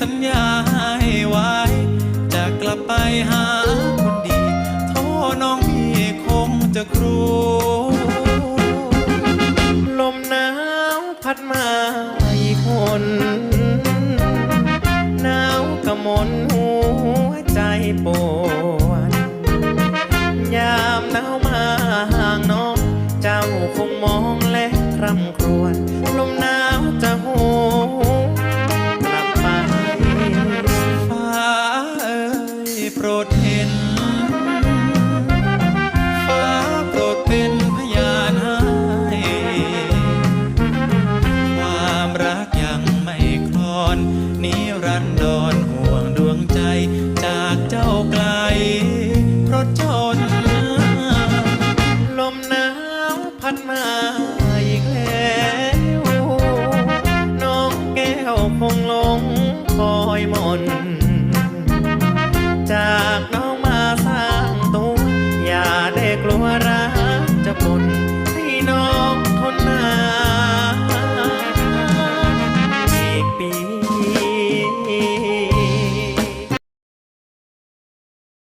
สัญญาให้ไว้ จะกลับไปหาคนดีโทษน้องพี่คงจะครูลมหนาวพัดมาอีกคนหนาวกระมนหัวใจปวดยามหนาวมาห่างน้อง เจ้าคงมองและรำครวญ เห็น ฟ้าโปรดเป็นพยานให้ความรักยังไม่คลอน นิรันดรห่วงดวงใจจากเจ้าไกล เพราะจน ลมหนาวพัดมาอีกแล้วน้องแก้วคงหลงคอยหมน Oh.